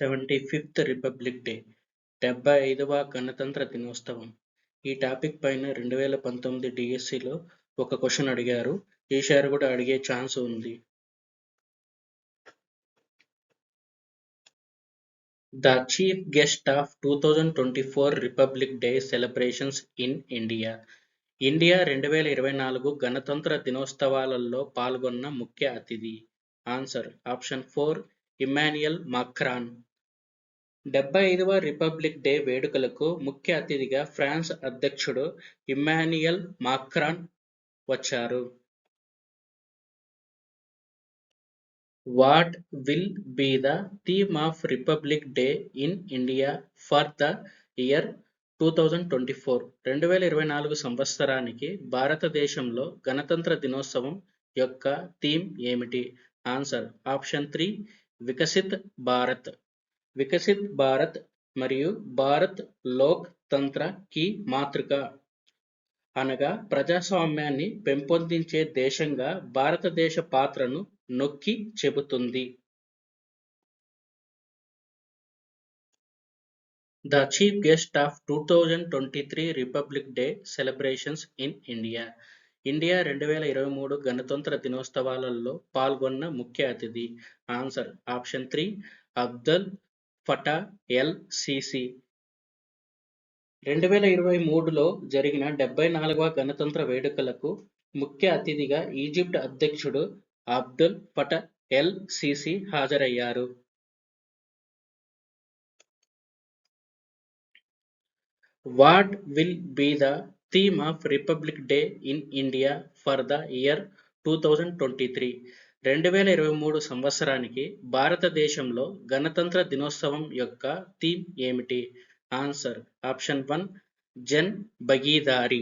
Seventy fifth republic day డెబ్బై ఐదవ గణతంత్ర దినోత్సవం. ఈ టాపిక్ పైన రెండు వేల పంతొమ్మిది డిఎస్సిలో ఒక క్వశ్చన్ అడిగారు. ఈసారి కూడా అడిగే ఛాన్స్ ఉంది. The chief guest of two thousand twenty four republic day celebrations in India. India రెండు వేల ఇరవై నాలుగు గణతంత్ర దినోత్సవాలలో పాల్గొన్న ముఖ్య అతిథి. Answer option four Emmanuel Macron. డెబ్బై ఐదవ రిపబ్లిక్ డే వేడుకలకు ముఖ్య అతిథిగా ఫ్రాన్స్ అధ్యక్షుడు ఇమ్మాన్యుయల్ మాక్రాన్ వచ్చారు. What will be the theme of republic day in India for the year two thousand twenty four? రెండు వేల ఇరవై నాలుగు సంవత్సరానికి భారతదేశంలో గణతంత్ర దినోత్సవం యొక్క థీమ్ ఏమిటి? Answer option three Viksit Bharat. Viksit Bharat మరియు భారత్ లోక్ తంత్ర కి మాతృక. అనగా ప్రజాస్వామ్యాన్ని పెంపొందించే దేశంగా భారతదేశ పాత్రను నొక్కి చెబుతుంది. The chief guest of two thousand twenty three republic day celebrations in India. India రెండు వేల ఇరవై మూడు గణతంత్ర దినోత్సవాలలో పాల్గొన్న ముఖ్య అతిథి. ఆన్సర్ ఆప్షన్ త్రీ అబ్దుల్ పట ఎల్సిసి రెండు వేల ఇరవై మూడులో జరిగిన డెబ్బై నాలుగవ గణతంత్ర వేడుకలకు ముఖ్య అతిథిగా ఈజిప్ట్ అధ్యక్షుడు అబ్దుల్ పట ఎల్ సిసి హాజరయ్యారు. What will be the theme of republic day in India for the year two thousand twenty three? రెండు వేల ఇరవై మూడు సంవత్సరానికి భారతదేశంలో గణతంత్ర దినోత్సవం యొక్క థీమ్ ఏమిటి? Answer option one Jan Bhagidari.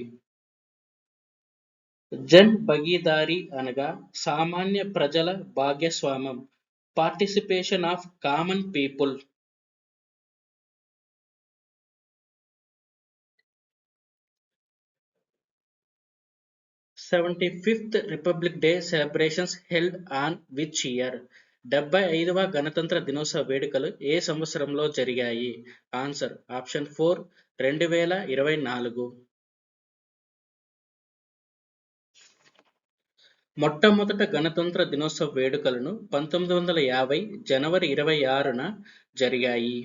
Jan Bhagidari అనగా సామాన్య ప్రజల భాగ్యస్వామ్యం participation of common people. Seventy fifth republic day celebrations held on which year. డెబ్బై ఐదవ గణతంత్ర దినోత్సవ వేడుకలు ఏ సంవత్సరంలో జరిగాయి? ఆన్సర్ ఆప్షన్ ఫోర్ రెండు వేల ఇరవై నాలుగు. మొట్టమొదట గణతంత్ర దినోత్సవ వేడుకలను పంతొమ్మిది వందల యాభై జనవరి ఇరవై ఆరున జరిగాయి.